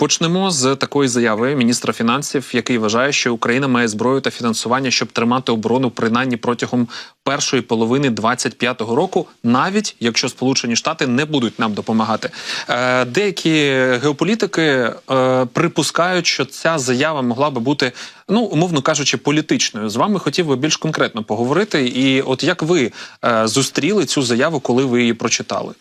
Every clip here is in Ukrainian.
Почнемо з такої заяви міністра фінансів, який вважає, що Україна має зброю та фінансування, щоб тримати оборону принаймні протягом першої половини 25-го року, навіть якщо Сполучені Штати не будуть нам допомагати. Е, деякі геополітики е, припускають, що ця заява могла би бути, ну умовно кажучи, політичною. З вами хотів би більш конкретно поговорити. І от як ви е, зустріли цю заяву, коли ви її прочитали?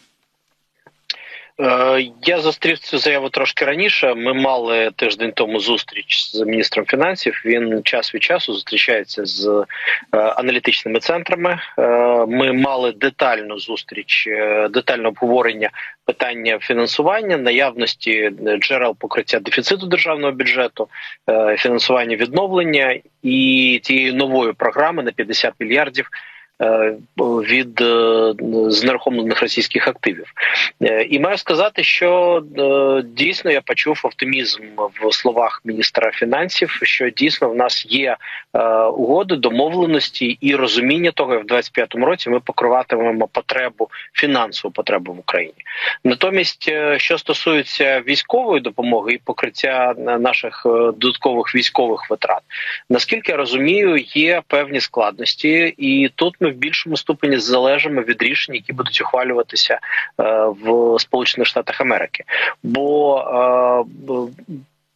Е, Я зустрів цю заяву трошки раніше. Ми мали тиждень тому зустріч з міністром фінансів. Він час від часу зустрічається з е, аналітичними центрами. Е, Ми мали детальну зустріч, детальне обговорення питання фінансування, наявності джерел покриття дефіциту державного бюджету, фінансування відновлення і тієї нової програми на 50 мільярдів. Е, Від е, знерухомлених російських активів, Е, і маю сказати, що дійсно я почув оптимізм в словах міністра фінансів, що дійсно в нас є угоди, домовленості і розуміння того, як в 25-му році ми покриватимемо потребу фінансову потребу в Україні. Натомість, що стосується військової допомоги і покриття наших додаткових військових витрат, наскільки я розумію, є певні складності, і тут ми в більшому ступені залежимо від рішень, які будуть ухвалюватися е, в Сполучених Штатах Америки. Бо е,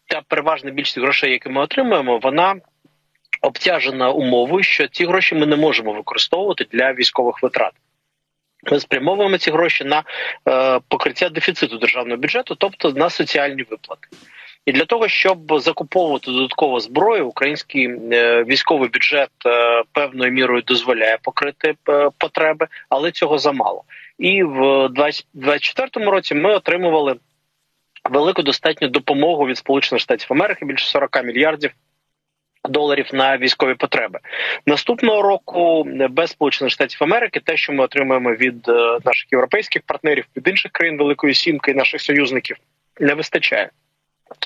та переважна більшість грошей, які ми отримуємо, вона обтяжена умовою, що ці гроші ми не можемо використовувати для військових витрат. Ми спрямовуємо ці гроші на е, покриття дефіциту державного бюджету, тобто на соціальні виплати. І для того, щоб закуповувати додаткову зброю, український е, військовий бюджет е, певною мірою дозволяє покрити е, потреби, але цього замало. І в 2024 році ми отримували велику достатню допомогу від Сполучених Штатів Америки більше 40 мільярдів. Доларів на військові потреби наступного року без сполучених штатів Америки, те, що ми отримуємо від наших європейських партнерів, від інших країн Великої Сімки і наших союзників, не вистачає.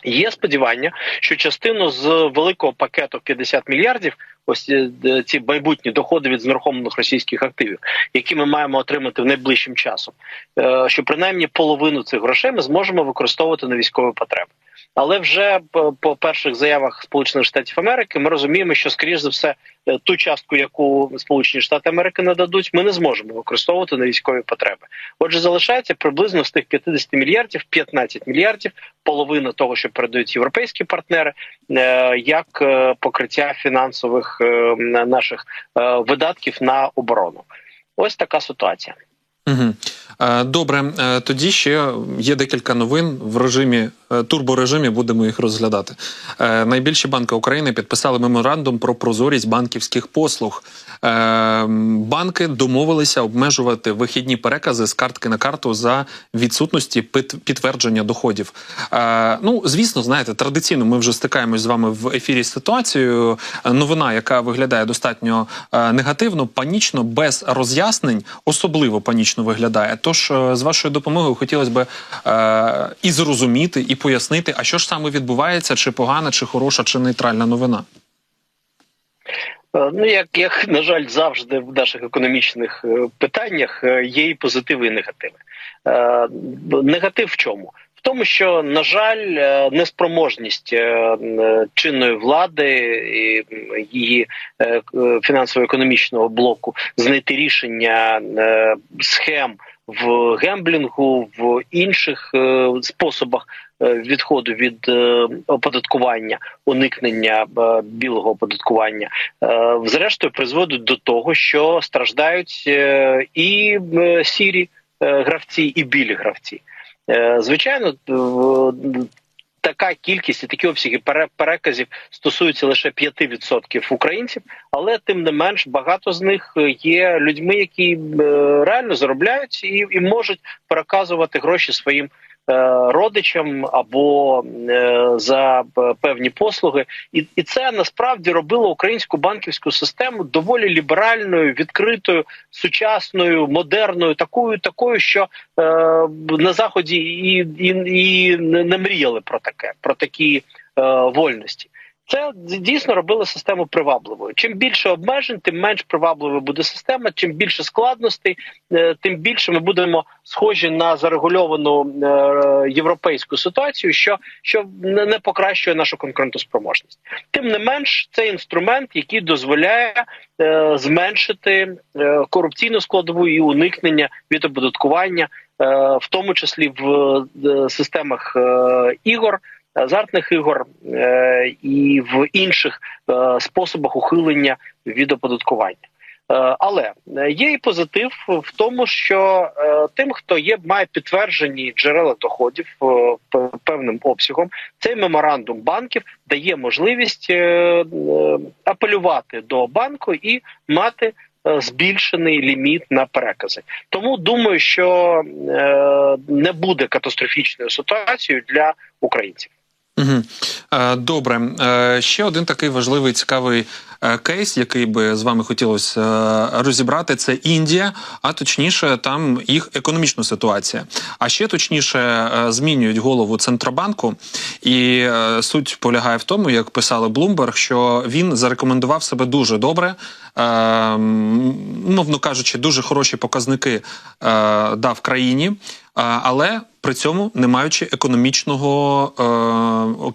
Є сподівання, що частину з великого пакету 50 мільярдів, ось е, ці майбутні доходи від знерухомлених російських активів, які ми маємо отримати в найближчим часом, е, що принаймні половину цих грошей ми зможемо використовувати на військові потреби. Але вже по- перших заявах Сполучених Штатів Америки ми розуміємо, що скоріш за все е, ту частку, яку Сполучені Штати Америки нададуть, ми не зможемо використовувати на військові потреби. Отже, залишається приблизно з тих 50 мільярдів 15 мільярдів, половина того, що передають європейські партнери, е, як е, покриття фінансових наших видатків на оборону. Ось така ситуація. Угу. Добре, Е, тоді ще є декілька новин в режимі е, турборежимі. Будемо їх розглядати. Найбільші банки України підписали меморандум про прозорість банківських послуг. Е, Банки домовилися обмежувати вихідні перекази з картки на карту за відсутності під- підтвердження доходів. Е, Ну, звісно, знаєте, традиційно ми вже стикаємось з вами в ефірі з ситуацією. Новина, яка виглядає достатньо е, негативно, панічно, без роз'яснень, особливо панічно виглядає. Тож, е, з вашою допомогою, хотілося б і зрозуміти, і пояснити, а що ж саме відбувається, чи погана, чи хороша, чи нейтральна новина. Е, Ну, як, як на жаль, завжди в наших економічних е, питаннях е, є і позитиви, і негативи. Негатив в чому? В тому, що на жаль, неспроможність чинної влади і її фінансово-економічного блоку знайти рішення схем в гемблінгу, в інших е, способах е, відходу від е, оподаткування, уникнення е, білого оподаткування, е, зрештою призводить до того, що страждають е, і е, сірі е, гравці, і білі гравці. Е, Звичайно, така кількість і такі обсяги пере- переказів стосуються лише 5% українців, але тим не менш багато з них є людьми, які е, реально заробляють і, і можуть переказувати гроші своїм е, родичам або е, за е, певні послуги, і, і це насправді робило українську банківську систему доволі ліберальною, відкритою, сучасною, модерною, такою, такою, що е, на заході і, і, і не мріяли про таке, про такі е, вольності. Це дійсно робило систему привабливою. Чим більше обмежень, тим менш привабливою буде система. Чим більше складностей, е, тим більше ми будемо схожі на зарегульовану е, європейську ситуацію, що що не покращує нашу конкурентоспроможність. Тим не менш, це інструмент, який дозволяє е, зменшити корупційну складову і уникнення від оподаткування, в тому числі в системах ігор азартних ігор е, і в інших е, способах ухилення від оподаткування. Е, але є і позитив в тому, що тим, хто є, має підтверджені джерела доходів певним обсягом, цей меморандум банків дає можливість апелювати до банку і мати збільшений ліміт на перекази. Тому думаю, що не буде катастрофічною ситуацією для українців. Угу. Добре, Е, ще один такий важливий цікавий е, кейс, який би з вами хотілося е, розібрати, це Індія, а точніше, там їх економічна ситуація. А ще точніше е, змінюють голову центробанку, і е, суть полягає в тому, як писали Bloomberg, що він зарекомендував себе дуже добре. е, Мовно кажучи, дуже хороші показники е, дав країні, е, але при цьому не маючи економічного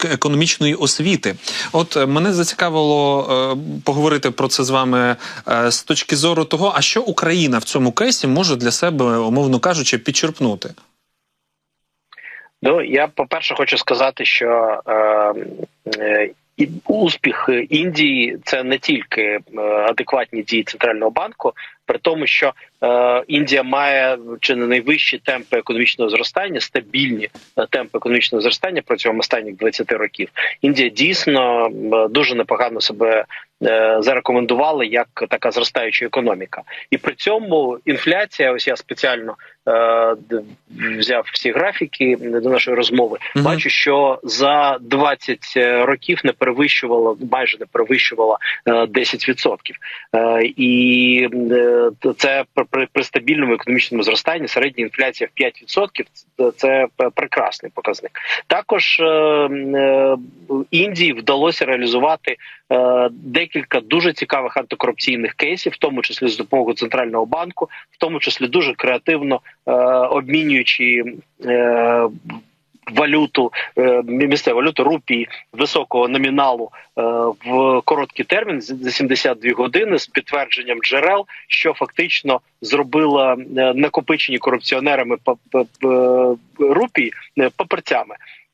е, економічної освіти. От е, мене зацікавило е, поговорити про це з вами е, з точки зору того, а що Україна в цьому кейсі може для себе, умовно кажучи, підчерпнути. Ну я по перше хочу сказати, що е, е, і успіх Індії це не тільки е, адекватні дії центрального банку, при тому, що е, Індія має чи не найвищі темпи економічного зростання, стабільні темпи економічного зростання протягом останніх 20 років. Індія дійсно дуже непогано себе е, зарекомендувала як така зростаюча економіка, і при цьому інфляція, ось я спеціально е, взяв всі графіки до нашої розмови. Мгм. Бачу, що за 20 років не перевищувала, майже не перевищувала е, 10%. Е, І е, це при- при, стабільному економічному зростанні середня інфляція в 5% це- прекрасний показник. Також е, е, Індії вдалося реалізувати е, декілька дуже цікавих антикорупційних кейсів, в тому числі з допомогою центрального банку, в тому числі дуже креативно е, обмінюючи. Е, Валюту е, місцеву валюту рупії високого номіналу е, в короткий термін за 72 години з підтвердженням джерел, що фактично зробила е, накопичені корупціонерами па- па-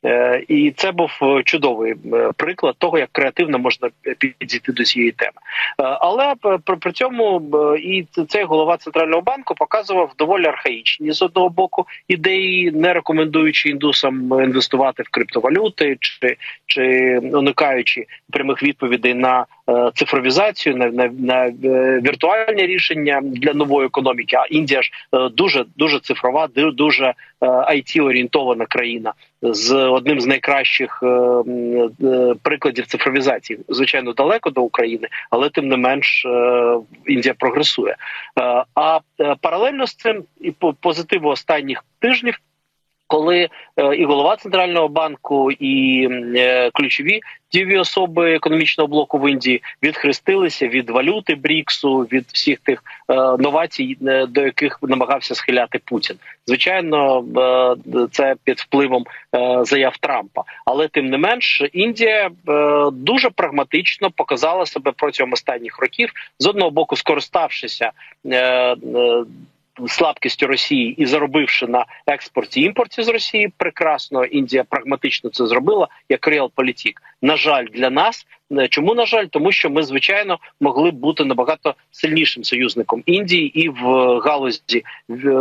е, І це був е, чудовий е, приклад того, як креативно можна підійти до цієї теми. Але при, цьому і цей голова центрального банку показував доволі архаїчні з одного боку ідеї, не рекомендуючи індусам інвестувати в криптовалюти, чи, чи уникаючи прямих відповідей на цифровізацію, на, на, на е, віртуальні рішення для нової економіки. А Індія ж е, дуже дуже цифрова, дуже it орієнтована країна з одним з найкращих е, е, прикладів цифровізації. Звичайно, далеко до України, але тим не менш е, Індія прогресує. Е, А е, паралельно з цим і по позитиву останніх тижнів. Коли е, і голова центрального банку, і е, ключові дієві особи економічного блоку в Індії відхрестилися від валюти Бріксу, від всіх тих е, новацій, до яких намагався схиляти Путін. Звичайно, це під впливом заяв Трампа, але тим не менш, Індія дуже прагматично показала себе протягом останніх років з одного боку, скориставшися. Е, е, Слабкістю Росії і заробивши на експорті імпорті з Росії, прекрасно Індія прагматично це зробила як реалполітік. На жаль, для нас Е, чому на жаль, тому що ми звичайно могли бути набагато сильнішим союзником Індії і в галузі в,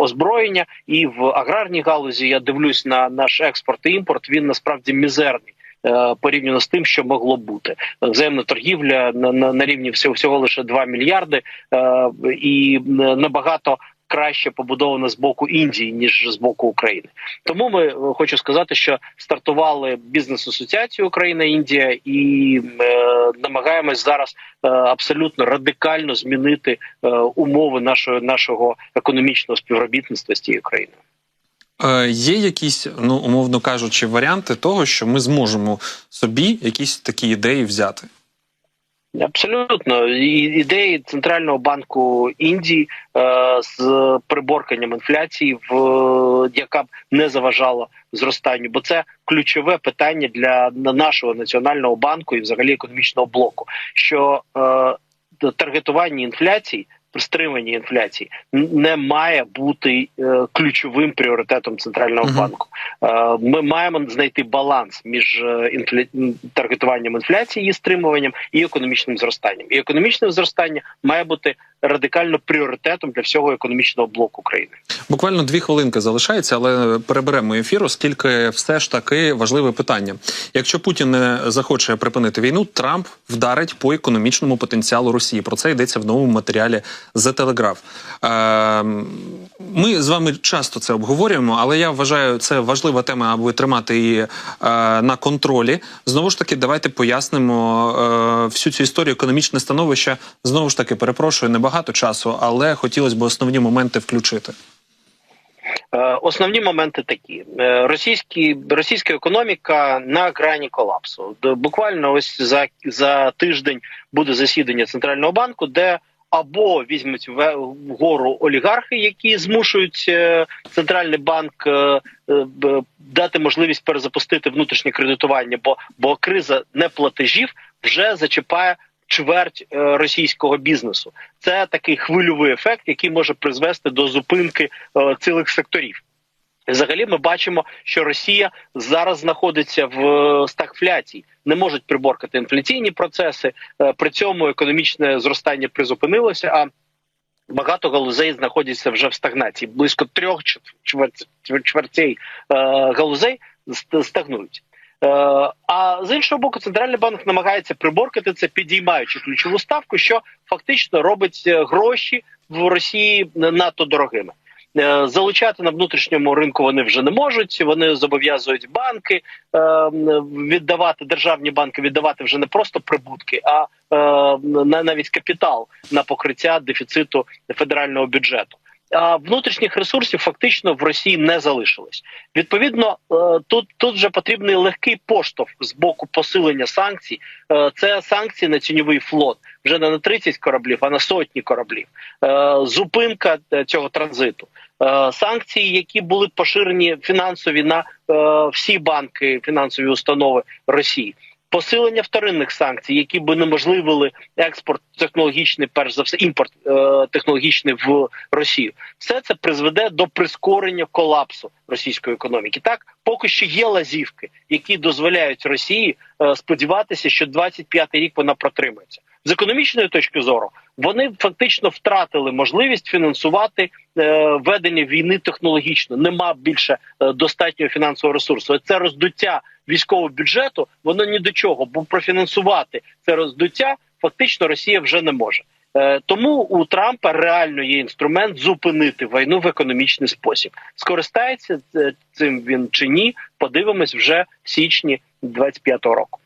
озброєння, і в аграрній галузі. Я дивлюсь на наш експорт і імпорт. Він насправді мізерний. Е, Порівняно з тим, що могло бути, взаємна торгівля на, на, на рівні всього, всього лише 2 мільярди, е, і набагато краще побудована з боку Індії ніж з боку України. Тому ми е, хочу сказати, що стартували бізнес асоціацію Україна Індія і е, намагаємось зараз е, абсолютно радикально змінити е, умови нашого нашого економічного співробітництва з тією країною. Е, є якісь, ну умовно кажучи, варіанти того, що ми зможемо собі якісь такі ідеї взяти. Абсолютно ідеї центрального банку Індії е, з приборканням інфляції, в яка б не заважала зростанню, бо це ключове питання для нашого національного банку і взагалі економічного блоку. Що е, таргетування інфляції, стримання інфляції не має бути е, ключовим пріоритетом центрального Мгм. банку. Е, Ми маємо знайти баланс між е, інфля... таргетуванням інфляції, її стримуванням і економічним зростанням. І економічне зростання має бути радикально пріоритетом для всього економічного блоку країни. Буквально дві хвилинки залишається, але переберемо ефір, оскільки все ж таки важливе питання. Якщо Путін не захоче припинити війну, Трамп вдарить по економічному потенціалу Росії. Про це йдеться в новому матеріалі The Telegraph. Е, Ми з вами часто це обговорюємо, але я вважаю, це важлива тема, аби тримати її е, на контролі. Знову ж таки, давайте пояснимо е, всю цю історію економічне становище. Знову ж таки, перепрошую, небагато часу, але хотілося б основні моменти включити. Основні моменти такі: російські російська економіка на грані колапсу. Буквально ось за, за тиждень буде засідання центрального банку, де або візьмуть вгору олігархи, які змушують е, центральний банк е, е, дати можливість перезапустити внутрішнє кредитування, бо, бо криза неплатежів вже зачіпає чверть російського бізнесу. Це такий хвильовий ефект, який може призвести до зупинки цілих секторів. Взагалі, ми бачимо, що Росія зараз знаходиться в е, стагфляції, не можуть приборкати інфляційні процеси. е, При цьому економічне зростання призупинилося. А багато галузей знаходяться вже в стагнації. Близько трьох чвер- чвер- чвер- чвертей е, галузей стагнують. А з іншого боку, центральний банк намагається приборкати це, підіймаючи ключову ставку, що фактично робить гроші в Росії надто дорогими. Е, Залучати на внутрішньому ринку вони вже не можуть. Вони зобов'язують банки е, віддавати державні банки, віддавати вже не просто прибутки, а е, на навіть капітал на покриття дефіциту федерального бюджету. А внутрішніх ресурсів фактично в Росії не залишилось. Відповідно, е, тут тут вже потрібний легкий поштовх з боку посилення санкцій. Е, Це санкції на тіньовий флот вже не на 30 кораблів, а на сотні кораблів. Е, Зупинка е, цього транзиту. Е, Санкції, які були поширені фінансові на всі банки, фінансові установи Росії. Посилення вторинних санкцій, які би неможливили експорт технологічний, перш за все, імпорт е, технологічний в Росію, все це призведе до прискорення колапсу російської економіки. Так, поки що є лазівки, які дозволяють Росії е, сподіватися, що 25-й рік вона протримається. З економічної точки зору вони фактично втратили можливість фінансувати е, ведення війни технологічно. Нема більше е, достатнього фінансового ресурсу. Це роздуття військового бюджету. Воно ні до чого, бо профінансувати це роздуття фактично Росія вже не може. Е, Тому у Трампа реально є інструмент зупинити війну в економічний спосіб. Скористається е, цим він чи ні? Подивимось вже в січні 25-го року.